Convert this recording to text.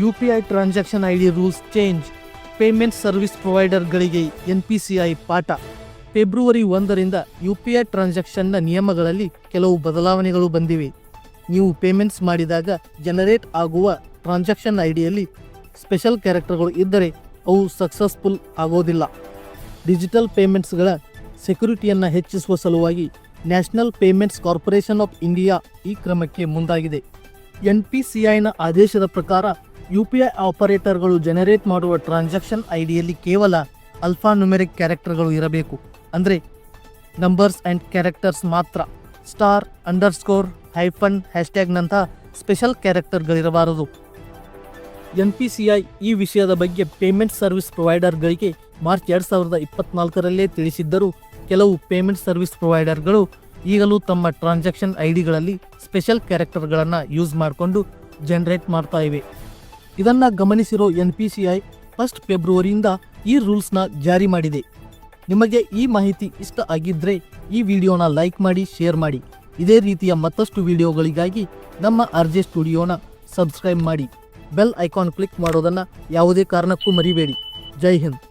U P I transaction I D rules change. Payment service ಪ್ರೊವೈಡರ್ಗಳಿಗೆ N P C I ಪಾಠ. February ಒಂದರಿಂದ U P I ಟ್ರಾನ್ಸಾಕ್ಷನ್ನ ನಿಯಮಗಳಲ್ಲಿ ಕೆಲವು ಬದಲಾವಣೆಗಳು ಬಂದಿವೆ. ನೀವು ಪೇಮೆಂಟ್ಸ್ ಮಾಡಿದಾಗ ಜನರೇಟ್ ಆಗುವ ಟ್ರಾನ್ಸಾಕ್ಷನ್ ಐ ಡಿಯಲ್ಲಿ ಸ್ಪೆಷಲ್ ಕ್ಯಾರೆಕ್ಟರ್ಗಳು ಇದ್ದರೆ ಅವು ಸಕ್ಸಸ್ಫುಲ್ ಆಗೋದಿಲ್ಲ. ಡಿಜಿಟಲ್ ಪೇಮೆಂಟ್ಸ್ಗಳ ಸೆಕ್ಯುರಿಟಿಯನ್ನು ಹೆಚ್ಚಿಸುವ ಸಲುವಾಗಿ national payments corporation of India ಈ ಕ್ರಮಕ್ಕೆ ಮುಂದಾಗಿದೆ. ಎನ್ ಪಿ ಸಿ ಐನ ಆದೇಶದ ಪ್ರಕಾರ ಯು ಪಿ ಐ ಆಪರೇಟರ್ಗಳು ಜನರೇಟ್ ಮಾಡುವ ಟ್ರಾನ್ಸಾಕ್ಷನ್ ಐ ಡಿಯಲ್ಲಿ ಕೇವಲ ಅಲ್ಫಾ ನ್ಯೂಮೆರಿಕ್ ಕ್ಯಾರೆಕ್ಟರ್ಗಳು ಇರಬೇಕು. ಅಂದರೆ ನಂಬರ್ಸ್ ಆ್ಯಂಡ್ ಕ್ಯಾರೆಕ್ಟರ್ಸ್ ಮಾತ್ರ. ಸ್ಟಾರ್ ಅಂಡರ್ಸ್ಕೋರ್ ಹೈಫನ್ ಹ್ಯಾಶ್ಟ್ಯಾಗ್ನಂತಹ ಸ್ಪೆಷಲ್ ಕ್ಯಾರೆಕ್ಟರ್ಗಳಿರಬಾರದು ಎನ್ ಪಿ ಸಿ ಐ ಈ ವಿಷಯದ ಬಗ್ಗೆ ಪೇಮೆಂಟ್ ಸರ್ವಿಸ್ ಪ್ರೊವೈಡರ್ಗಳಿಗೆ ಮಾರ್ಚ್ ಎರಡು ಸಾವಿರದ ಇಪ್ಪತ್ನಾಲ್ಕರಲ್ಲೇ ತಿಳಿಸಿದ್ದರೂ ಕೆಲವು ಪೇಮೆಂಟ್ ಸರ್ವಿಸ್ ಪ್ರೊವೈಡರ್ಗಳು ಈಗಲೂ ತಮ್ಮ ಟ್ರಾನ್ಸಾಕ್ಷನ್ ಐ ಡಿಗಳಲ್ಲಿ ಸ್ಪೆಷಲ್ ಕ್ಯಾರೆಕ್ಟರ್ಗಳನ್ನು ಯೂಸ್ ಮಾಡಿಕೊಂಡು ಜನರೇಟ್ ಮಾಡ್ತಾ ಇವೆ. ಇದನ್ನು ಗಮನಿಸಿರೋ N P C I first ಫೆಬ್ರವರಿಯಿಂದ ಈ ರೂಲ್ಸ್ನ ಜಾರಿ ಮಾಡಿದೆ. ನಿಮಗೆ ಈ ಮಾಹಿತಿ ಇಷ್ಟ ಆಗಿದ್ದರೆ ಈ ವಿಡಿಯೋನ ಲೈಕ್ ಮಾಡಿ, ಶೇರ್ ಮಾಡಿ. ಇದೇ ರೀತಿಯ ಮತ್ತಷ್ಟು ವಿಡಿಯೋಗಳಿಗಾಗಿ ನಮ್ಮ ಆರ್ ಜೆ ಸ್ಟುಡಿಯೋನ ಸಬ್ಸ್ಕ್ರೈಬ್ ಮಾಡಿ. ಬೆಲ್ ಐಕಾನ್ ಕ್ಲಿಕ್ ಮಾಡೋದನ್ನು ಯಾವುದೇ ಕಾರಣಕ್ಕೂ ಮರಿಬೇಡಿ. ಜೈ ಹಿಂದ್.